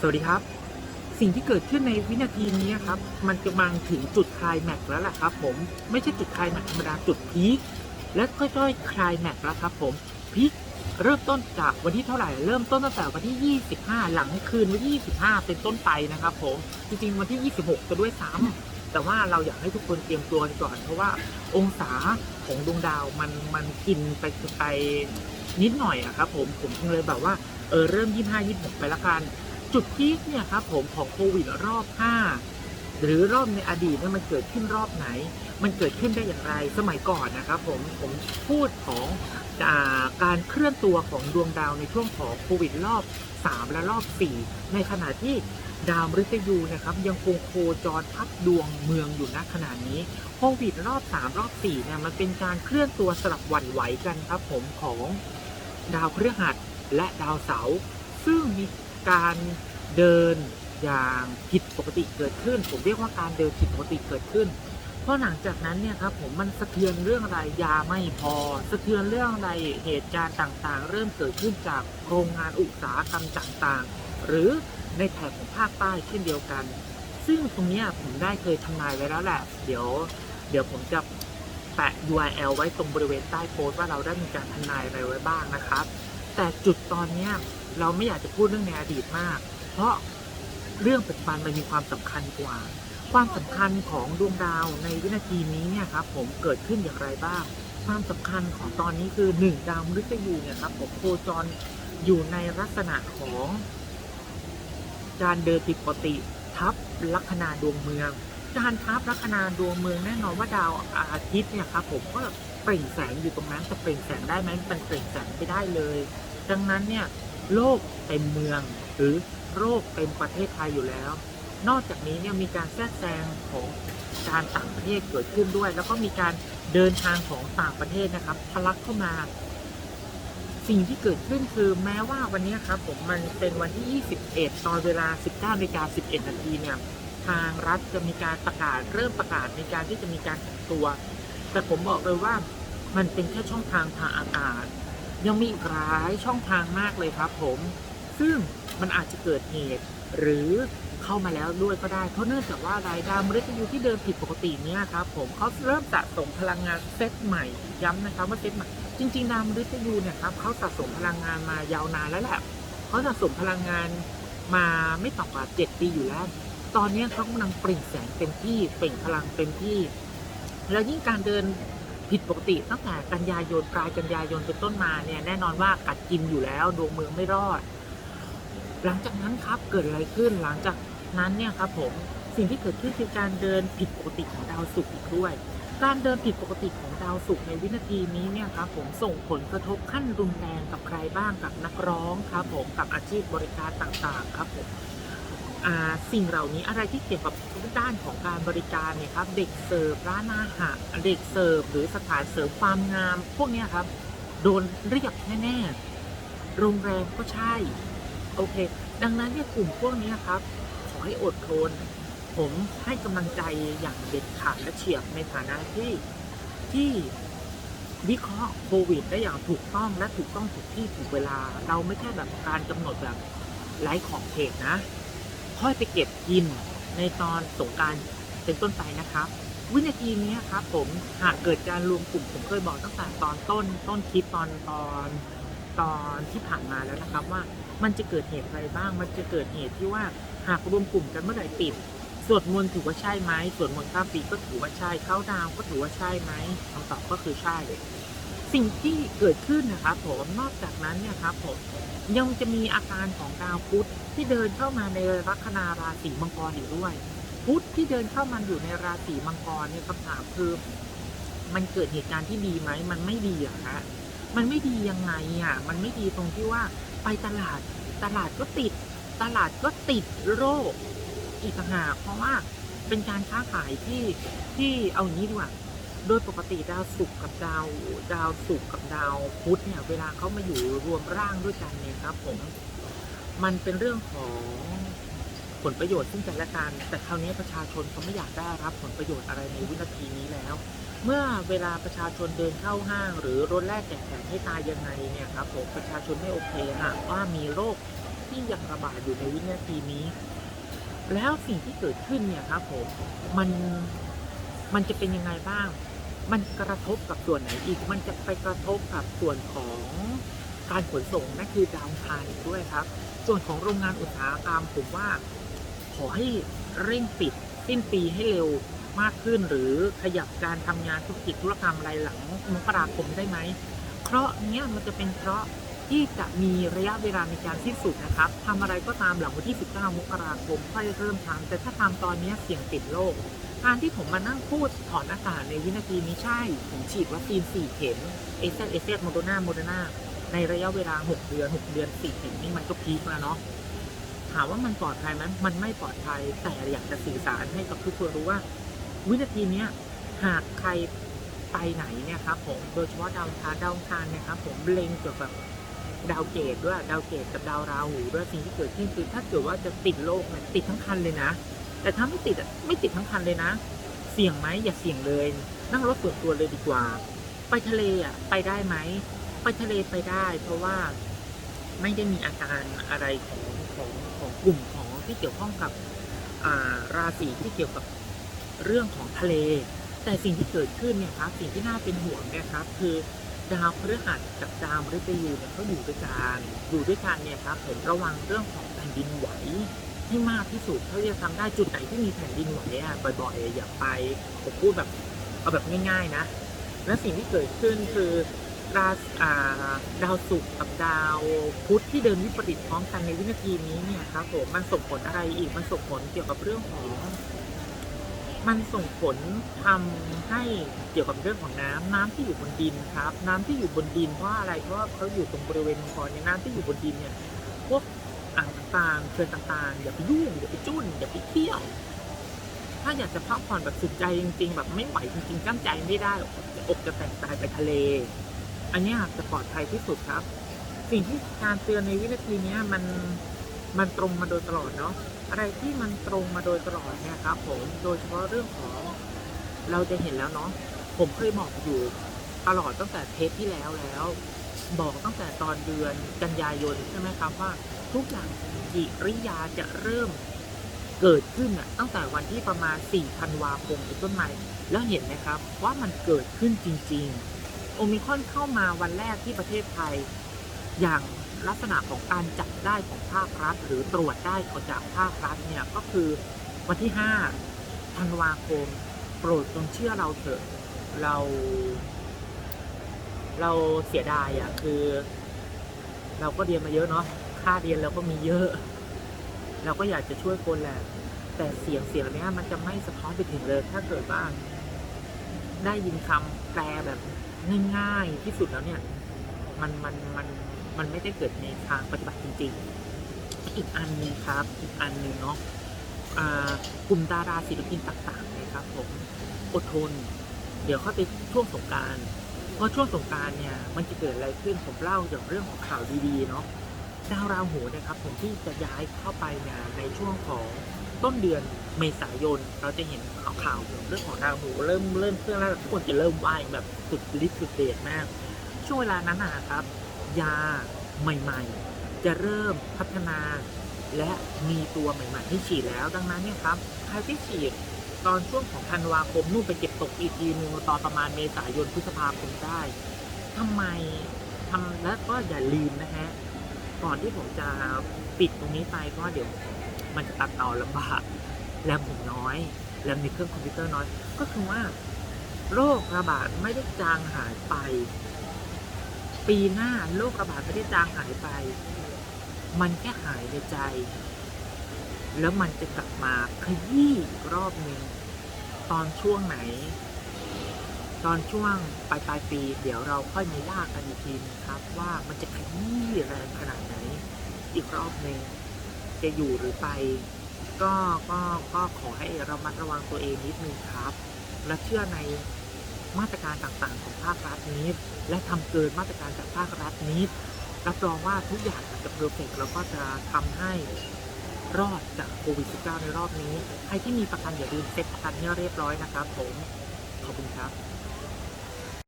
สวัสดีครับ สิ่งที่เกิดขึ้นในวินาทีนี้ครับ มันกำลังถึงจุดคลายแม็กแล้วล่ะครับ ผมไม่ใช่จุดคลายแม็กธรรมดาจุดพีคและค่อยๆคลายแม็กแล้วครับ ผมพีคเริ่มต้นจากวันที่เท่าไหร่ เริ่มต้นตั้งแต่วันที่ 25 หลังคืนวันที่ 25 เป็นต้นไปนะครับ ผมจริงๆวันที่ 26ก็ด้วยซ้ำแต่ว่าเราอยากให้ทุกคนเตรียมตัวกันก่อน เพราะว่าองศาของดวงดาวมันมันกินไปไปนิดหน่อยอะครับ ผมผมเลยแบบว่าเออเริ่ม 25 26 ไปละกัน จุดพีคเนี่ยครับผมของโควิดรอบ 5 หรือรอบในอดีตเนี่ยมันเกิดขึ้นรอบไหน มันเกิดขึ้นได้อย่างไร สมัยก่อนนะครับผมผมพูดของการเคลื่อนตัวของดวงดาวในช่วงของโควิดรอบ 3 และรอบ 4 ในขณะที่ดาวมฤตยูนะครับยังคงโคจรทับดวงเมืองอยู่ณขณะนี้โควิดรอบ 3 รอบ4เนี่ยมันเป็นการเคลื่อนตัวสลับหวั่นไหวกันครับผมของดาวพฤหัสและดาวเสาร์ซึ่งมีการ เดินอย่างผิดปกติเกิดขึ้น ผมเรียกว่าการเดินผิดปกติเกิดขึ้น เพราะหลังจากนั้นเนี่ยครับผมมันสะเทือนเรื่องอะไรยาไม่พอ สะเทือนเรื่องอะไรเหตุการณ์ต่างๆ เริ่มเกิดขึ้นจากโรงงานอุตสาหกรรมต่างๆ หรือในแถบของภาคใต้เช่นเดียวกัน ซึ่งตรงนี้ผมได้เคยทำนายไว้แล้วแหละ เดี๋ยว เดี๋ยวผมจะแปะ URL ไว้ตรงบริเวณใต้โพสต์ว่าเราได้มีการทำนายอะไรไว้บ้างนะครับ แต่จุดตอนนี้เราไม่อยากจะพูดเรื่องในอดีตมาก ราะเรื่องปัจจุบันมันมีความสำคัญกว่า ความสำคัญของดวงดาวในวินาทีนี้เนี่ยครับผมเกิดขึ้นอย่างไรบ้าง ความสำคัญของตอนนี้คือหนึ่งดาวมฤตยูเนี่ยครับผมโคจรอยู่ในลักษณะของการเดินผิดปกติทับลัคนาดวงเมือง การทับลัคนาดวงเมืองแน่นอนว่าดาวอาทิตย์เนี่ยครับผมก็เปล่งแสงอยู่ตรงนั้นจะเปล่งแสงได้ไหมมันเปล่งแสงไม่ได้เลย ดังนั้นเนี่ย โลกเต็มเมือง หรือโรคเต็มประเทศไทยอยู่แล้ว นอกจากนี้เนี่ยมีการแทรกแซงของการต่างประเทศเกิดขึ้นด้วย แล้วก็มีการเดินทางของต่างประเทศนะครับทะลักเข้ามา สิ่งที่เกิดขึ้นคือแม้ว่าวันนี้ครับผมมันเป็นวันที่ 21 ตอนเวลา 19นาฬิกา11 นาทีเนี่ยทางรัฐจะมีการประกาศเริ่มประกาศในการที่จะมีการกักตัว แต่ผมบอกเลยว่ามันเป็นแค่ช่องทางทางอากาศ ยังมีอีกหลายช่องทางมากเลยครับผม ซึ่งมันอาจจะเกิดเหตุ หรือเข้ามาแล้วด้วยก็ได้ เพราะเนื่องจากว่ารายดาวมฤตยูที่เดินผิดปกติเนี่ยครับผมเขาเริ่มสะสมพลังงานเซตใหม่ย้ำนะครับว่าเซตใหม่จริงๆดาวมฤตยูเนี่ยครับเขาสะสมพลังงานมายาวนานแล้วแหละเขาสะสมพลังงานมาไม่ต่ำกว่า 7 ปีอยู่แล้ว ตอนนี้เขากำลังเปล่งแสงเต็มที่เปล่งพลังเต็มที่ แล้วยิ่งการเดิน ผิดปกติตั้งแต่กันยายนปลายกันยายนเป็นต้นมาเนี่ยแน่นอนว่ากัดกินอยู่แล้วดวงเมืองไม่รอด หลังจากนั้นครับเกิดอะไรขึ้นหลังจากนั้นเนี่ยครับผมสิ่งที่เกิดขึ้นคือการเดินผิดปกติของดาวศุกร์อีกด้วย การเดินผิดปกติของดาวศุกร์ในวินาทีนี้เนี่ยครับผมส่งผลกระทบขั้นรุนแรงกับใครบ้างกับนักร้องครับผมกับอาชีพบริการต่างๆ ครับผม สิ่งเหล่านี้อะไรที่เกี่ยวกับด้านของการบริการเนี่ยครับ เด็กเสิร์ฟร้านอาหารเด็กเสิร์ฟหรือสถานเสริมความงาม พวกนี้ครับ โดนเรียกแน่ๆโรงแรมก็ใช่ โอเค ดังนั้นเนี่ยกลุ่มพวกนี้ครับ ขอให้อดทน ผมให้กำลังใจอย่างเด็ดขาดและเฉียบในฐานะที่ที่วิเคราะห์โควิดได้อย่างถูกต้องและถูกต้องถูกที่ถูกเวลา เราไม่ใช่แบบการกำหนดแบบไร้ขอบเขตนะ ค่อยไปเก็บกินในตอนสงการเป็นต้นไปนะครับ วินาทีนี้ครับผมหากเกิดการรวมกลุ่มผมเคยบอกตั้งแต่ตอนต้นต้นคลิปตอนตอนตอนที่ผ่านมาแล้วนะครับว่ามันจะเกิดเหตุอะไรบ้าง มันจะเกิดเหตุที่ว่าหากรวมกลุ่มกันเมื่อไหร่ปิดสวดมนต์ถือว่าใช่ไหมสวดมนต์ข้ามปีก็ถือว่าใช่เข้าดาวก็ถือว่าใช่ไหมคำตอบก็คือใช่ สิ่งที่เกิดขึ้นนะครับผมนอกจากนั้นเนี่ยครับผมยังจะมีอาการของดาวพุธที่เดินเข้ามาในลัคนาราศีมังกรอยู่ด้วย พุธที่เดินเข้ามาอยู่ในราศีมังกรเนี่ยคำถามคือมันเกิดเหตุการณ์ที่ดีไหมมันไม่ดีอะฮะมันไม่ดียังไงอะมันไม่ดีตรงที่ว่าไปตลาดตลาดก็ติด ตลาดก็ติดโรคอีกต่างหากเพราะว่าเป็นการค้าขายที่ที่เอาอย่างนี้ดีกว่า โดยปกติดาวศุกร์กับดาวดาวศุกร์กับดาวพุธเนี่ยเวลาเขามาอยู่รวมร่างด้วยกันเนี่ยครับผมมันเป็นเรื่องของผลประโยชน์ซึ่งกันและกันแต่คราวนี้ประชาชนเขาไม่อยากได้รับผลประโยชน์อะไรในวินาทีนี้แล้ว เมื่อเวลาประชาชนเดินเข้าห้าง หรือรถแรกแจกแถมให้ตายยังไงเนี่ยครับผมประชาชนไม่โอเคหากว่ามีโรคที่ยังระบาดอยู่ในวินาทีนี้ แล้วสิ่งที่เกิดขึ้นเนี่ยครับผมมันมันจะเป็นยังไงบ้าง มันกระทบกับส่วนไหนอีก มันจะไปกระทบกับส่วนของการขนส่งนั่นคือดาวน์ไทม์อีกด้วยครับ ส่วนของโรงงานอุตสาหกรรมผมว่า ขอให้เร่งปิดสิ้นปีให้เร็วมากขึ้น หรือขยับการทำงานธุรกิจธุรกรรมอะไรหลังมกราคมได้ไหมเคราะเนี้ยมันจะเป็นเคราะห์ที่จะมีระยะเวลาในการสิ้นสุดนะครับทำอะไรก็ตามหลังวันที่ 19 มกราคมค่อยเริ่มทำแต่ถ้าทำตอนนี้เสี่ยงติดโรค การที่ผมมานั่งพูดถอนอากาศในวินาทีนี้ใช่ ผมฉีดวัคซีน4เข็มเอเซเอเซโมโดนาโมเดนาในระยะเวลา 6 เดือน 6 เดือน4เข็มนี่มันก็พีคแล้วเนาะถามว่ามันปลอดภัยไหมมันไม่ปลอดภัยแต่อยากจะสื่อสารให้กับทุกคนรู้ว่า วินาทีนี้หากใครไปไหนเนี่ยครับผมโดยเฉพาะดาวคารดาวคารนี่ยครับผมเล็งเกี่ยวกับดาวเกตด้วยดาวเกตกับดาวราหูด้วยสิ่งที่เกิดขึ้นคือถ้าเกิดว่าจะติดโลกเนี่ยติดทั้งคันเลยนะ แต่ถ้าไม่ติดไม่ติดทั้งคันเลยนะ เสี่ยงไหมอย่าเสี่ยงเลย นั่งรถส่วนตัวเลยดีกว่า ไปทะเลอะไปได้ไหมไปทะเลไปได้ เพราะว่าไม่ได้มีอาการอะไรของของของกลุ่มของที่เกี่ยวข้องกับอ่าราศีที่เกี่ยวกับเรื่องของทะเล แต่สิ่งที่เกิดขึ้นเนี่ยครับสิ่งที่น่าเป็นห่วงเนี่ยครับ คือดาวพฤหัสกับดาวมฤตยูเนี่ยเขาอยู่ด้วยกันอยู่ด้วยกันเนี่ยครับผมระวังเรื่องของแผ่นดินไหว ให้มากที่สุดเท่าที่จะทำได้จุดไหนที่มีแผ่นดินไหวอะบ่อยๆอย่าไปผมพูดแบบเอาแบบง่าย ๆนะ และสิ่งที่เกิดขึ้นคือราศอ่าดาวศุกร์กับดาวพุธที่เดินวิปริตพร้อมกันในวินาทีนี้เนี่ยครับผมมันส่งผลอะไรอีกมันส่งผลเกี่ยวกับเรื่องของ มันส่งผลทำให้เกี่ยวกับเรื่องของน้ำน้ำที่อยู่บนดินครับ น้ำที่อยู่บนดินเพราะอะไรเพราะว่าเขาอยู่ตรงบริเวณมังกรเนี่ยน้ำที่อยู่บนดินเนี่ย พวก อ่างต่างๆเขื่อนต่างๆ อย่าไปยุ่งอย่าไปจุ้นอย่าไปเที่ยว ถ้าอยากจะพักผ่อนแบบสุดใจจริง ๆ แบบไม่ไหวจริงๆกั้นใจไม่ได้อกจะแตกตายไปทะเล อันนี้จะปลอดภัยที่สุดครับ สิ่งที่การเตือนในวินาทีนี้มันมันตรงมาโดยตลอดเนาะอะไรที่มันตรงมาโดยตลอดเนี่ยครับ ผมโดยเฉพาะเรื่องของเราจะเห็นแล้วเนาะผมเคยบอกอยู่ตลอดตั้งแต่เทปที่แล้วแล้ว บอกตั้งแต่ตอนเดือนกันยายนใช่ไหมครับว่า ทุกอย่างกิริยาจะเริ่มเกิดขึ้นตั้งแต่วันที่ประมาณ4ธันวาคมเป็นต้นมาแล้วเห็นไหมครับว่ามันเกิดขึ้นจริง ๆ โอมิคอนเข้ามาวันแรกที่ประเทศไทย อย่างลักษณะของการจับได้ของภาครัฐ หรือตรวจได้ของจากภาครัฐเนี่ยก็คือวันที่5ธันวาคม โปรดจงเชื่อเราเถอะเรา เราเสียดายอะ่ะคือ เราก็เรียนมาเยอะเนาะ ค่าเรียนเราก็มีเยอะ เราก็อยากจะช่วยคนแหละ แต่เสียงเสียงเนี้ยมันจะไม่สะท้อนไปถึงเลย ถ้าเกิดว่า ได้ยินคำแปลแบบง่ายๆที่สุดแล้วเนี่ย มันมันมันมันไม่ได้เกิดในทางปฏิบัติจริง ๆ อีกอันนึงครับ อีกอันหนึ่งเนาะกลุ่มดาราศิลปินต่างๆนี่ยครับผมอดทน เดี๋ยวเข้าไปช่วงสงการเพราะช่วงสงการเนี่ย มันจะเกิดอะไรขึ้นผมเล่าอย่างเรื่องของข่าวดีๆเนาะ ดาวราหูนะครับผมที่จะย้ายเข้าไปเนี่ยในช่วงของต้นเดือนเมษายน เราจะเห็นข่าวข่าวๆเรื่องของดาวราหูเริ่มเริ่มเครื่องแล้วทุกคนจะเริ่มไหวแบบสุดฤทธิ์สุดเดชมาก ช่วงเวลานั้นนะครับ ยาใหม่ๆ จะเริ่มพัฒนา และมีตัวใหม่ๆให้ฉีดแล้ว ดังนั้นเนี่ยครับใครที่ฉีดตอนช่วงของธันวาคมนู่นไปเก็บตกอีกทีนึงตอนประมาณเมษายนพฤษภาคมได้ทำไมทำแล้วก็อย่าลืมนะฮะ ก่อนที่ผมจะปิดตรงนี้ไปเพราะเดี๋ยวมันจะตัดต่อลำบากแรมผมน้อยแรมในเครื่องคอมพิวเตอร์น้อย ก็คือว่า โรคระบาดไม่ได้จางหายไป ปีหน้าโรคระบาดไม่ได้จางหายไป มันแค่หายในใจ แล้วมันจะกลับมาขยี้รอบหนึ่งตอนช่วงไหน ตอนช่วงปลายปลายปี เดี๋ยวเราค่อยมาว่ากันอีกทีนึงครับ ว่ามันจะขยี้แรงขนาดไหน อีกรอบหนึ่งจะอยู่หรือไป ก็ก็ก็ขอให้เรามัดระวังตัวเองนิดนึงครับ และเชื่อในมาตรการต่างๆ ของภาครัฐนี้ และทำเกินมาตรการจากภาครัฐนี้ รับรองว่าทุกอย่างจะเพอร์เฟกแล้วก็จะทำให้รอดจากโควิด -19 ในรอบนี้ ใครที่มีประกันอย่าลืมเซ็ตประกันให้เรียบร้อยนะครับผม ขอบคุณครับ